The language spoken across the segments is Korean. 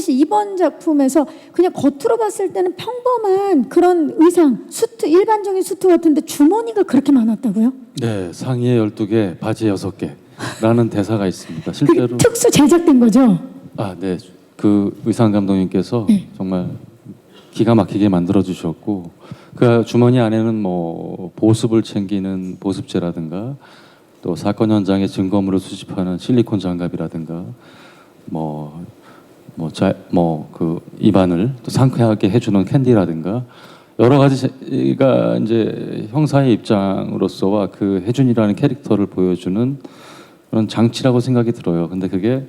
씨 이번 작품에서 그냥 겉으로 봤을 때는 평범한 그런 의상, 수트, 일반적인 수트 같은데 주머니가 그렇게 많았다고요? 네, 상의에 12개, 바지에 6개라는 대사가 있습니다. 실제로 특수 제작된 거죠? 아, 네. 그 의상 감독님께서 네. 정말 기가 막히게 만들어 주셨고 그 주머니 안에는 뭐 보습을 챙기는 보습제라든가 또 사건 현장의 증거물을 수집하는 실리콘 장갑이라든가 뭐 뭐뭐그 입안을 또 상쾌하게 해주는 캔디라든가 여러 가지가 이제 형사의 입장으로서와 그 혜준이라는 캐릭터를 보여주는 그런 장치라고 생각이 들어요. 근데 그게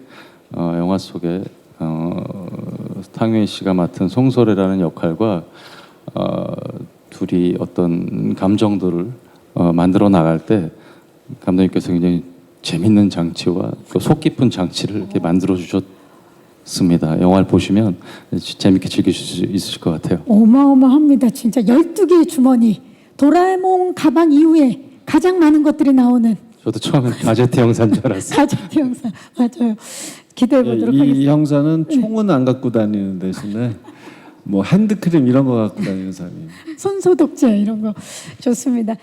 어, 영화 속에 어, 탕웨이 씨가 맡은 송소래라는 역할과 어, 둘이 어떤 감정들을 어, 만들어 나갈 때 감독님께서 굉장히 재밌는 장치와 또 속 깊은 장치를 이렇게 만들어 주셨 습니다. 영화를 보시면 재밌게 즐기실 수 있으실 것 같아요. 어마어마합니다. 진짜 12개의 주머니. 도라에몽 가방 이후에 가장 많은 것들이 나오는 저도 처음엔 가제트 형사인 줄 알았어요. 가족 영상. 맞아요. 기대해 보도록 이 하겠습니다. 형사는 총은 안 갖고 다니는 대신에 뭐 핸드크림 이런 거 갖고 다니는 사람이에요. 손소독제 이런 거 좋습니다.